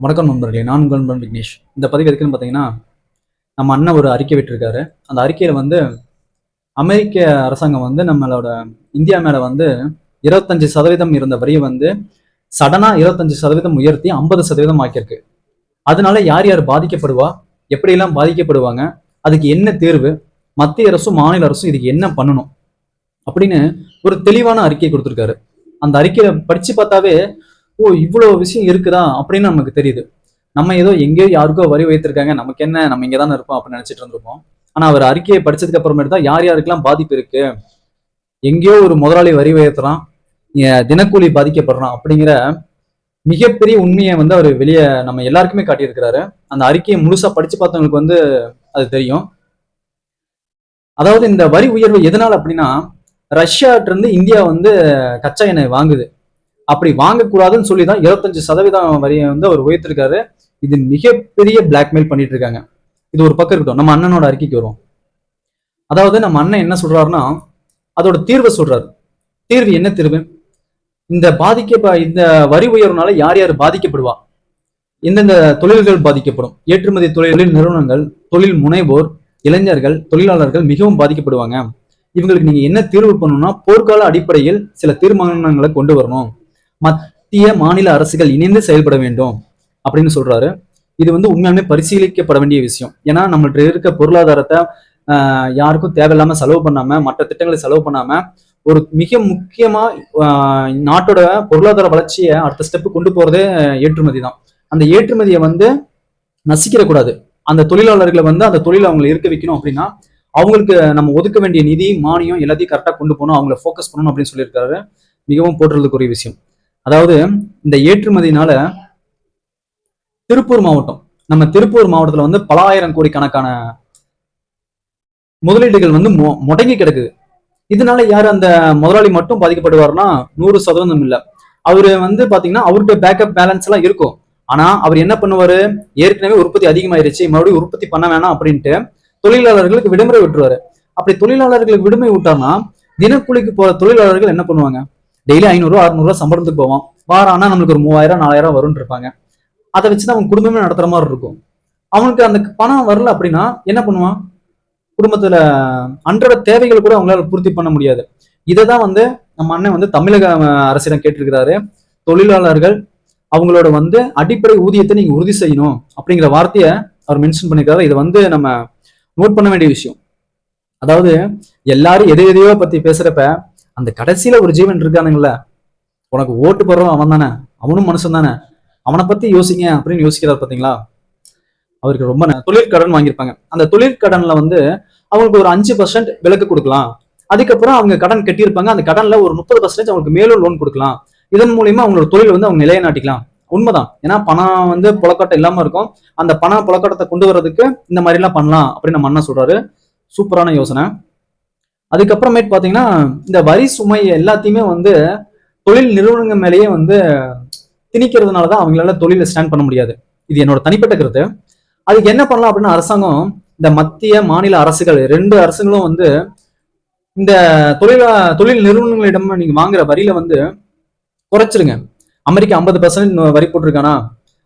வணக்கம் நண்பர்களே நான் உங்கள் நண்பன் விக்னேஷ். இந்த பதிவு எதுக்குன்னு பார்த்தீங்கன்னா நம்ம அண்ணன் ஒரு அறிக்கை விட்டிருக்காரு. அந்த அறிக்கையில் வந்து அமெரிக்க அரசாங்கம் வந்து நம்மளோட இந்தியா மேலே வந்து இருபத்தஞ்சு சதவீதம் இருந்த வரியை வந்து சடனாக இருபத்தஞ்சு சதவீதம் உயர்த்தி ஐம்பது சதவீதம் ஆக்கியிருக்கு. அதனால யார் யார் பாதிக்கப்படுவா? எப்படியெல்லாம் பாதிக்கப்படுவாங்க? அதுக்கு என்ன தேர்வு? மத்திய அரசும் மாநில அரசும் இதுக்கு என்ன பண்ணணும்? அப்படின்னு ஒரு தெளிவான அறிக்கை கொடுத்துருக்காரு. அந்த அறிக்கையை படிச்சு பார்த்தாவே ஓ இவ்வளோ விஷயம் இருக்குதா? அப்படின்னு நமக்கு தெரியுது. நம்ம ஏதோ எங்கேயோ யாருக்கோ வரி வைத்திருக்காங்க. நமக்கு என்ன? நம்ம இங்கே தானே இருப்போம் அப்படின்னு நினச்சிட்டு இருந்திருப்போம். ஆனால் அவர் அறிக்கையை படித்ததுக்கு அப்புறமேட்டு தான் யார் யாருக்கெல்லாம் பாதிப்பு இருக்கு? எங்கேயோ ஒரு முதலாளி வரி உயர்த்துறான் தினக்கூலி பாதிக்கப்படுறான் அப்படிங்கிற மிகப்பெரிய உண்மையை வந்து அவர் வெளியே நம்ம எல்லாருக்குமே காட்டியிருக்கிறாரு. அந்த அறிக்கையை முழுசா படிச்சு பார்த்தவங்களுக்கு வந்து அது தெரியும். அதாவது இந்த வரி உயர்வு எதனால் அப்படின்னா ரஷ்யாட்டிருந்து இந்தியா வந்து கச்சா எண்ணெய் வாங்குது. அப்படி வாங்கக்கூடாதுன்னு சொல்லி தான் இருபத்தஞ்சு சதவீதம் வரியை வந்து அவர் உயர்த்திருக்காரு. இது மிகப்பெரிய பிளாக்மெயில் பண்ணிட்டு இருக்காங்க இது ஒரு பக்கம் இருக்கட்டும். நம்ம அண்ணனோட அறிக்கைக்கு வரும் அதாவது நம்ம அண்ணன் என்ன சொல்றாருன்னா அதோட தீர்வை சொல்றாரு. தீர்வு என்ன தீர்வு? இந்த பாதிக்க இந்த வரி உயர்வுனால யார் யார் பாதிக்கப்படுவா? எந்தெந்த தொழில்கள் பாதிக்கப்படும்? ஏற்றுமதி தொழில் நிறுவனங்கள் தொழில் முனைவோர் இளைஞர்கள் தொழிலாளர்கள் மிகவும் பாதிக்கப்படுவாங்க. இவங்களுக்கு நீங்க என்ன தீர்வு பண்ணணும்னா போர்க்கால அடிப்படையில் சில தீர்மானங்களை கொண்டு வரணும். மத்திய மாநில அரசுகள் இணைந்து செயல்பட வேண்டும் அப்படின்னு சொல்றாரு. இது வந்து உண்மையாலுமே பரிசீலிக்கப்பட வேண்டிய விஷயம். ஏன்னா நம்மள்ட்ட இருக்க பொருளாதாரத்தை யாருக்கும் தேவையில்லாம செலவு பண்ணாம மற்ற திட்டங்களை செலவு பண்ணாம ஒரு மிக முக்கியமா நாட்டோட பொருளாதார வளர்ச்சியை அடுத்த ஸ்டெப்பு கொண்டு போறதே ஏற்றுமதி தான். அந்த ஏற்றுமதியை வந்து நசிக்கிடக்கூடாது அந்த தொழிலாளர்களை வந்து அந்த தொழில் அவங்களை இருக்க வைக்கணும் அப்படின்னா அவங்களுக்கு நம்ம ஒதுக்க வேண்டிய நிதி மானியம் எல்லாத்தையும் கரெக்டாக கொண்டு போகணும். அவங்கள ஃபோக்கஸ் பண்ணணும் அப்படின்னு சொல்லியிருக்காரு. மிகவும் போற்றுறதுக்குரிய விஷயம். அதாவது இந்த ஏற்றுமதினால திருப்பூர் மாவட்டம் நம்ம திருப்பூர் மாவட்டத்துல வந்து பல ஆயிரம் கோடி கணக்கான முதலீடுகள் வந்து மொ- முடங்கி கிடக்குது. இதனால யார் அந்த முதலாளி மட்டும் பாதிக்கப்படுவார்னா நூறு சதவீதம் இல்லை. அவரு வந்து பாத்தீங்கன்னா அவருடைய பேக்கப் பேலன்ஸ் எல்லாம் இருக்கும். ஆனா அவர் என்ன பண்ணுவாரு? ஏற்கனவே உற்பத்தி அதிகமாயிருச்சு மறுபடியும் உற்பத்தி பண்ண வேணாம் அப்படின்ட்டு தொழிலாளர்களுக்கு விடுமுறை விட்டுருவாரு. அப்படி தொழிலாளர்களுக்கு விடுமுறை விட்டார்னா தினக்கூலிக்கு போற தொழிலாளர்கள் என்ன பண்ணுவாங்க? டெய்லி ஐநூறுரூவா அறுநூறுவா சம்பளத்துக்கு போவோம் வாரம் ஆனால் நம்மளுக்கு ஒரு மூவாயிரம் நாலாயிரம் வரும்னு இருப்பாங்க. அதை வச்சு தான் அவன் குடும்பமே நடத்துகிற மாதிரி இருக்கும். அவனுக்கு அந்த பணம் வரல அப்படின்னா என்ன பண்ணுவான்? குடும்பத்தில் அன்றாட தேவைகள் கூட அவங்களால பூர்த்தி பண்ண முடியாது. இதை தான் வந்து நம்ம அண்ணன் வந்து தமிழக அரசிடம் கேட்டிருக்கிறாரு. தொழிலாளர்கள் அவங்களோட வந்து அடிப்படை ஊதியத்தை நீங்கள் உறுதி செய்யணும் அப்படிங்கிற வார்த்தையை அவர் மென்ஷன் பண்ணியிருக்காரு இதை வந்து நம்ம நோட் பண்ண வேண்டிய விஷயம். அதாவது எல்லாரும் எதை எதையோ பற்றி பேசுகிறப்ப அந்த கடைசியில ஒரு ஜீவன் இருக்கானுங்கள உனக்கு ஓட்டு போடுறவன் அவன் தானே அவனும் மனுஷன் தானே. அவனை பத்தி யோசிங்க அப்படின்னு யோசிக்கிறார் பாத்தீங்களா அவருக்கு ரொம்ப தொழிற்கடன் வாங்கியிருப்பாங்க. அந்த தொழிற்கடன்ல வந்து அவங்களுக்கு ஒரு அஞ்சு பர்சன்ட் விலக்கு கொடுக்கலாம். அதுக்கப்புறம் அவங்க கடன் கட்டியிருப்பாங்க. அந்த கடன்ல ஒரு முப்பது பர்சன்டேஜ் அவங்களுக்கு மேலும் லோன் கொடுக்கலாம். இதன் மூலியமா அவங்களோட தொழில் வந்து அவங்க நிலையை நாட்டிக்கலாம். உண்மைதான். ஏன்னா பணம் வந்து புழக்கட்டம் இல்லாம இருக்கும். அந்த பணம் புழக்கட்டத்தை கொண்டு வர்றதுக்கு இந்த மாதிரி எல்லாம் பண்ணலாம் அப்படின்னு நம்ம அண்ணன் சொல்றாரு. சூப்பரான யோசனை. அதுக்கப்புறமேட்டு பார்த்தீங்கன்னா இந்த வரி சுமை எல்லாத்தையுமே வந்து தொழில் நிறுவனங்கள் மேலேயே வந்து திணிக்கிறதுனால தான் அவங்களால தொழிலை ஸ்டாண்ட் பண்ண முடியாது. இது என்னோட தனிப்பட்ட கருத்து. அதுக்கு என்ன பண்ணலாம் அப்படின்னு அரசாங்கம் இந்த மத்திய மாநில அரசுகள் ரெண்டு அரசுகளும் வந்து இந்த தொழில தொழில் நிறுவனங்களிடம் நீங்க வாங்குற வரியில வந்து குறைச்சிருங்க. அமெரிக்கா ஐம்பது பர்சன்ட் வரி போட்டிருக்கானா?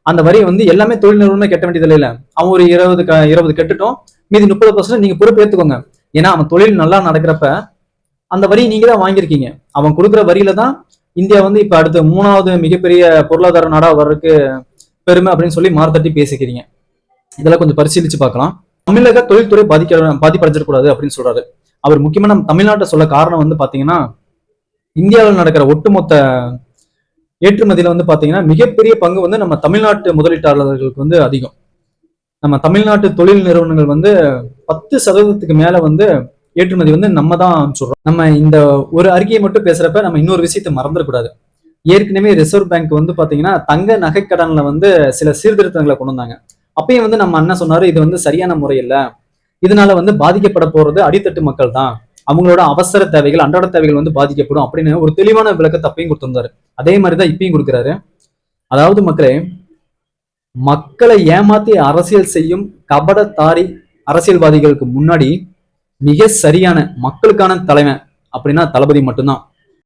அந்த வரியை வந்து எல்லாமே தொழில் நிறுவனமே கட்ட வேண்டியதில்லை இல்லை. அவன் ஒரு இருபது க இருபது கட்டுட்டும். மீதி முப்பது பர்சன்ட் நீங்க பொறுப்பு ஏற்றுக்கோங்க ஏன்னா அவன் தொழில் நல்லா நடக்கிறப்ப அந்த வரி நீங்க தான் வாங்கியிருக்கீங்க. அவன் கொடுக்குற வரியில தான் இந்தியா வந்து இப்ப அடுத்த மூணாவது மிகப்பெரிய பொருளாதார நாடா வர்றதுக்கு பெருமை அப்படின்னு சொல்லி மார்த்தட்டி பேசிக்கிறீங்க. இதெல்லாம் கொஞ்சம் பரிசீலிச்சு பார்க்கலாம். தமிழக தொழில்துறை பாதிக்க பாதிப்படைஞ்சிடக்கூடாது அப்படின்னு சொல்றாரு. அவர் முக்கியமா நம்ம தமிழ்நாட்டை சொல்ல காரணம் வந்து பாத்தீங்கன்னா இந்தியாவில் நடக்கிற ஒட்டுமொத்த ஏற்றுமதியில வந்து பாத்தீங்கன்னா மிகப்பெரிய பங்கு வந்து நம்ம தமிழ்நாட்டு முதலீட்டாளர்களுக்கு வந்து அதிகம். நம்ம தமிழ்நாட்டு தொழில் நிறுவனங்கள் வந்து பத்து சதவீதத்துக்கு மேல வந்து ஏற்றுமதி வந்து நம்ம தான் சொல்றோம். நம்ம இந்த ஒரு அறிக்கையை மட்டும் பேசுறப்ப நம்ம இன்னொரு விஷயத்தை மறந்துடக்கூடாது ஏற்கனவே ரிசர்வ் பேங்க் வந்து பாத்தீங்கன்னா தங்க நகைக்கடன்ல வந்து சில சீர்திருத்தங்களை கொண்டு வந்தாங்க. அப்பயும் வந்து நம்ம அண்ணன் சொன்னாரு இது வந்து சரியான முறை இல்ல இதனால வந்து பாதிக்கப்பட போறது அடித்தட்டு மக்கள் தான் அவங்களோட அவசர தேவைகள் அன்றாட தேவைகள் வந்து பாதிக்கப்படும் அப்படின்னு ஒரு தெளிவான விளக்கத்தை அப்பயும் கொடுத்திருந்தாரு. அதே மாதிரிதான் இப்பயும் கொடுக்குறாரு. அதாவது மக்களே மக்களை ஏமாத்தி அரசியல் செய்யும் கபடத்தாரி அரசியல்வாதிகளுக்கு முன்னாடி மிக சரியான மக்களுக்கான தலைவன் அப்படின்னா தளபதி மட்டும்தான்.